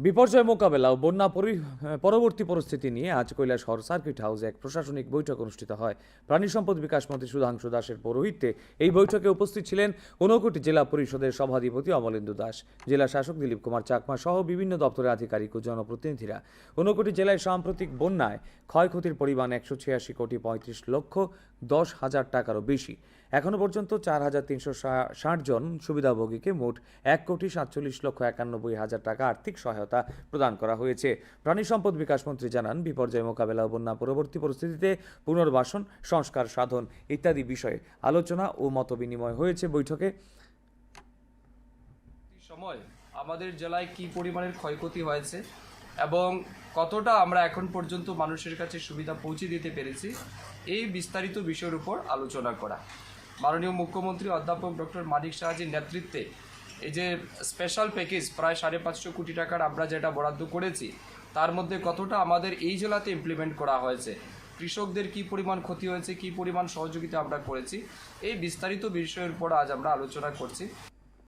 বিপর্যয় মোকাবেলা ও বন্যা পরি- পরবর্তী পরিস্থিতি নিয়ে আজ কৈলাসহর সার্কিট হাউসে এক প্রশাসনিক বৈঠক অনুষ্ঠিত হয়। প্রাণী সম্পদ বিকাশ মন্ত্রী সুধাংশু দাসের পৌরোহিত্যে এই বৈঠকে উপস্থিত ছিলেন ঊনকোটি জেলা পরিষদের সভাধিপতি অমলেন্দু দাস, জেলা শাসক দিলীপ কুমার চাকমা সহ বিভিন্ন দপ্তরের আধিকারিক ও জনপ্রতিনিধিরা। ঊনকোটি জেলায় সাম্প্রতিক বন্যায় ক্ষয়ক্ষতির পরিমাণ একশো ছিয়াশি কোটি পঁয়ত্রিশ লক্ষ দশ হাজার টাকারও বেশি। এখনও পর্যন্ত চার হাজার তিনশো ষাট জন সুবিধাভোগীকে মোট এক কোটি সাতচল্লিশ লক্ষ একানব্বই হাজার টাকা আর্থিক সহায়তা প্রদান করা হয়েছে। প্রাণী সম্পদ বিকাশ মন্ত্রী জানান, বিপর্যয় মোকাবেলা ও বন্যা পরবর্তী পরিস্থিতিতে পুনর্বাসন, সংস্কার, সাধন ইত্যাদি বিষয়ে আলোচনা ও মতবিনিময় হয়েছে বৈঠকে। সময় আমাদের জেলায় কি পরিমাণের ক্ষয়ক্ষতি হয়েছে এবং কতটা আমরা এখন পর্যন্ত মানুষের কাছে সুবিধা পৌঁছে দিতে পেরেছি, এই বিস্তারিত বিষয়ের উপর আলোচনা করা। মাননীয় মুখ্যমন্ত্রী অধ্যাপক ডক্টর মানিক সাহাজির নেতৃত্বে এই যে স্পেশাল প্যাকেজ প্রায় সাড়ে পাঁচশো কোটি টাকার আমরা যেটা বরাদ্দ করেছি, তার মধ্যে কতটা আমাদের এই জেলাতে ইমপ্লিমেন্ট করা হয়েছে? কৃষকদের কি পরিমাণ ক্ষতি হয়েছে, কি পরিমাণ সহযোগিতা আমরা করেছি? এই বিস্তারিত বিষয়ের উপর আজ আমরা আলোচনা করছি।